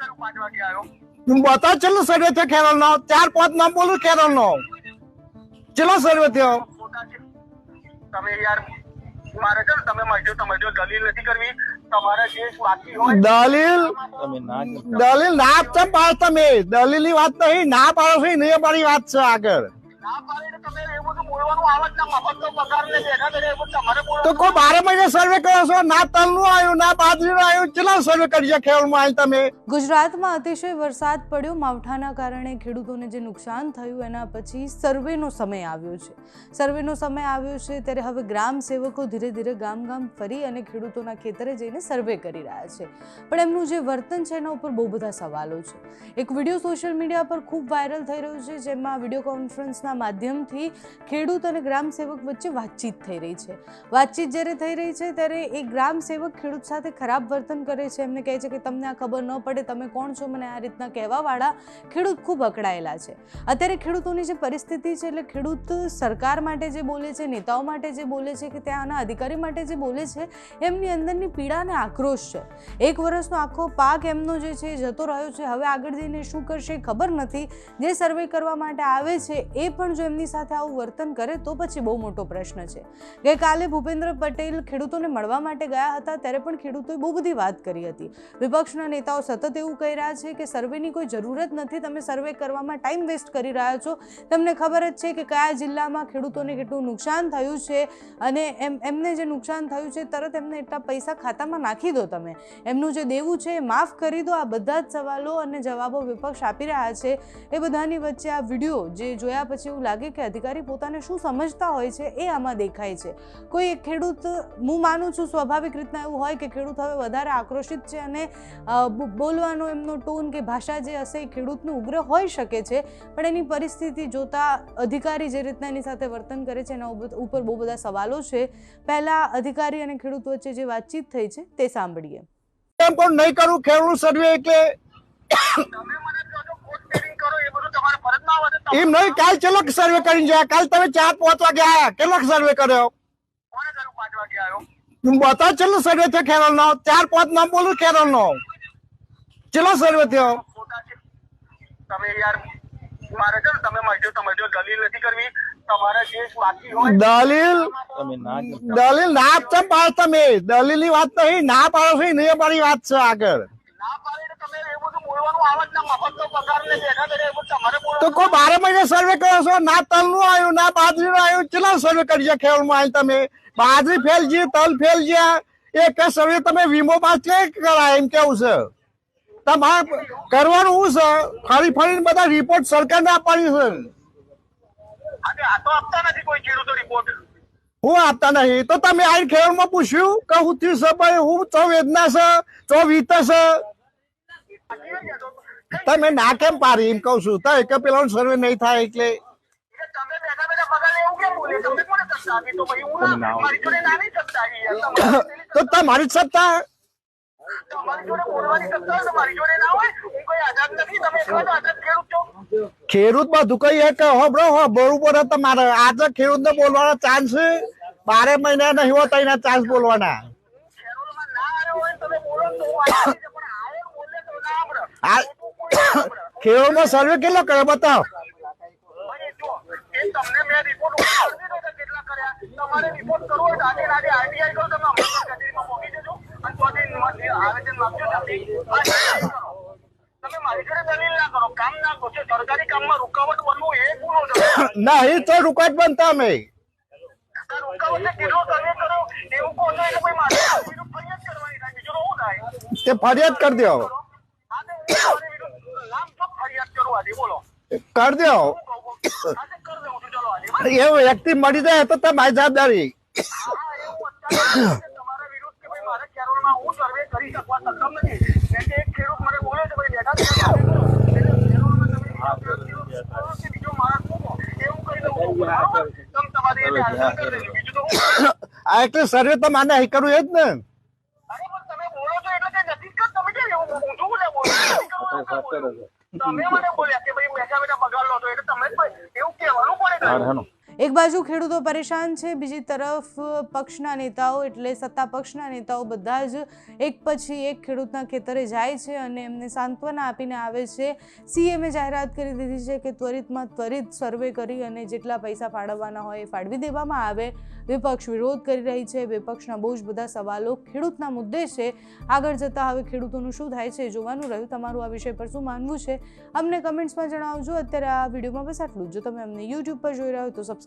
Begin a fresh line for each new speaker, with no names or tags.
કરું પાંચ વાગે આવ્યો
તું બતાવ ચેલો સર્વે થયો કેરળ નો ચાર પાંચ નામ બોલું કેરળ નો ચેલો સર્વે થયો?
તમે યાર મારે છે તમે મજો તમે દલીલ નથી કરવી. તમારા જે બાકી હોય.
દલીલ? દલીલ ના પાડો તમે. દલીલની વાત નહીં ના પાડો છો નહીં મારી વાત છે આગળ.
તો
કોઈ બારે મહિને સર્વે કર્યો છો? ના તલનું આવ્યું ના બાજરી નું આવ્યું? કેટલા સર્વે કરી છે ખેડૂતમાં તમે?
ગુજરાતમાં અતિશય વરસાદ પડ્યો. માવઠાના કારણે ખેડૂતોને જે નુકસાન થયું એના પછી સર્વેનો સમય આવ્યો છે. સર્વેનો સમય આવ્યો છે ત્યારે હવે ગ્રામ સેવકો ધીરે ધીરે ગામ ગામ ફરી અને ખેડૂતોના ખેતરે જઈને સર્વે કરી રહ્યા છે. પણ એમનું જે વર્તન છે એના ઉપર બહુ બધા સવાલો છે. એક વીડિયો સોશિયલ મીડિયા પર ખૂબ વાયરલ થઈ રહ્યો છે જેમાં વીડિયો કોન્ફરન્સના માધ્યમથી ખેડૂત અને ગ્રામ સેવક વચ્ચે વાતચીત થઈ રહી છે. વાતચીત જ્યારે થઈ રહી છે, ત્યારે એ ગ્રામ સેવક ખેડૂત સાથે ખરાબ વર્તન કરે છે. એમને કહે છે કે, તમને આ ખબર ન પડે, તમે કોણ છો? મને આ રીતના કહેવાવાળા ખેડૂત ખૂબ અકળાયેલા છે. અત્યારે ખેડૂતોની જે પરિસ્થિતિ છે, એટલે ખેડૂત સરકાર માટે જે બોલે છે, નેતાઓ માટે જે બોલે છે કે ત્યાંના અધિકારી માટે જે બોલે છે, એમની અંદરની પીડા અને આક્રોશ છે. એક વર્ષનો આખો પાક એમનો જે છે, જતો રહ્યો છે. હવે આગળ જઈને શું કરશે ખબર નથી. જે સર્વે કરવા માટે આવે છે, એ પણ જો એમની સાથે આવું વર્તન કરે તો પછી બહુ મોટો પ્રશ્ન છે. ગઈકાલે ભૂપેન્દ્ર પટેલ ખેડૂતોને મળવા માટે ગયા હતા ત્યારે પણ ખેડૂતોએ બહુ બધી વાત કરી હતી. વિપક્ષના નેતાઓ સતત એવું કહી રહ્યા છે કે સર્વેની કોઈ જરૂરત નથી, તમે સર્વે કરવામાં ટાઈમ વેસ્ટ કરી રહ્યા છો. તમને ખબર જ છે કે કયા જિલ્લામાં ખેડૂતોને કેટલું નુકસાન થયું છે અને એમ, એમને જે નુકસાન થયું છે તરત એમને એટલા પૈસા ખાતામાં નાખી દો તમે. એમનું જે દેવું છે એ માફ કરી દો. આ બધા જ સવાલો અને જવાબો વિપક્ષ આપી રહ્યા છે. એ બધાની વચ્ચે આ વીડિયો જે જોયા પછી એવું લાગે કે અધિકારી પોતાને શું સમજતા હોય છે એ આમાં દેખાય છે. કોઈ એક ખેડૂત હું માનું છું સ્વાભાવિક રીતના એવું હોય કે ખેડૂત હવે વધારે આક્રોશિત છે અને બોલવાનો એમનો ટોન કે ભાષા જે હશે એ ખેડૂતનું ઉગ્ર હોઈ શકે છે. પણ એની પરિસ્થિતિ જોતા અધિકારી જે રીતના એની સાથે વર્તન કરે છે એના ઉપર બહુ બધા સવાલો છે. પહેલા અધિકારી અને ખેડૂત વચ્ચે જે વાતચીત થઈ છે તે સાંભળીએ.
એમ પણ નહીં કરું ખેડૂત સર્વે એટલે
તમે મને કહો છો કોટ સેવિંગ કરો એ બધું તમારે ફરજમાં આવે છે તમે
એમ નહીં કાલ ચેલો સર્વે કરીને જાય? કાલ તમે ચાર પાંચ વાગે આયા. કેટલો સર્વે કર્યો? બતા ચેલો સર્વે થયો કેરળ નો ચાર પાંચ નામ બોલું કેરળ નો ચેલો સર્વે થયો
તમે યાર મારે છે તમે મળજો તમે દલીલ નથી કરવી. તમારા
દલીલ?
તમે
દલીલ ના ચમ પાડો તમે? દલીલની વાત નહીં ના પાડો છો નહીં મારી વાત છે આગળ.
ના તમે એ તો એ
કોઈ બારે મહિને સર્વે કર્યો છો? ના તલનું આવ્યું ના બાજરી નું આવ્યું કેટલા સર્વે કરી છે ખેડૂતમાં તમે? બાજરી ફેલ છે તલ ફેલ છે એક સર્વે તમે વીમો પાસ કે કરાય એમ કેવું છે? તમારે કરવાનું શું છે? ફરી ફરીને બધા રિપોર્ટ સરકારને આપવાની છે. હું આપતા નહીં. તો તમે આ ખેડૂતમાં પૂછ્યું કે હું થયું છે ભાઈ? હું ચો વેદના છે ચો વીત છે. તમે ના કેમ પાડી? એમ કહું છું. તો એક પેલા સર્વે નહીં થાય એટલે
તો ભાઈ હું ના મારી સત્તા તમારી
સત્તા.
તમારી જોડે બોલવાની સત્તા હોય તો મારી જોડે ના હોય હું કોઈ આઝાદ નથી તમે એકલા જ આઝાદ ખેડૂત
બધું કઈ હોબળો હો બરોબર છે તમારે આજે ખેડૂત ને બોલવાનો ચાન્સ બારે મહિના નહીં હોતા એના ચાન્સ બોલવાના આ ખેડૂત સર્વે કેટલો કર્યો બતાવો.
ને, એ
તો રૂકાટ બનતા અમે.
તે
ફરિયાદ કરી દો
કરું
દો વ્યક્તિ મળી જાય તો જવાબદારી
મારે તમે હું
આ એટલે સર્વે તો માને અહીં કરવું એ જ ને
અરે પણ તમે બોલો છો એટલે કે નથી જ તમે કેમ એવું ઊંધું બોલે બોલો નથી કરવું એવું કેમ બોલો? તમે મને બોલ્યા કે ભાઈ મહેસાણા પગાર લો તો એટલે તમે એવું કહેવાનું પડે.
એક બાજુ ખેડૂતો પરેશાન છે, બીજી તરફ પક્ષના નેતાઓ એટલે સત્તા પક્ષના નેતાઓ બધા જ એક પછી એક ખેડૂતના ખેતરે જાય છે અને એમને સાંત્વના આપીને આવે છે. સીએમએ જાહેરાત કરી દીધી છે કે ત્વરિતમાં ત્વરિત સર્વે કરી અને જેટલા પૈસા ફાળવવાના હોય એ ફાળવી દેવામાં આવે. વિપક્ષ વિરોધ કરી રહી છે, વિપક્ષના બહુ જ બધા સવાલો ખેડૂતના મુદ્દે છે. આગળ જતાં હવે ખેડૂતોનું શું થાય છે જોવાનું રહ્યું. તમારું આ વિષય પર શું માનવું છે? અમને કમેન્ટ્સમાં જણાવજો. અત્યારે આ વિડીયોમાં બસ આટલું જો. તમે અમને યુટ્યુબ પર જોઈ રહ્યા હોય તો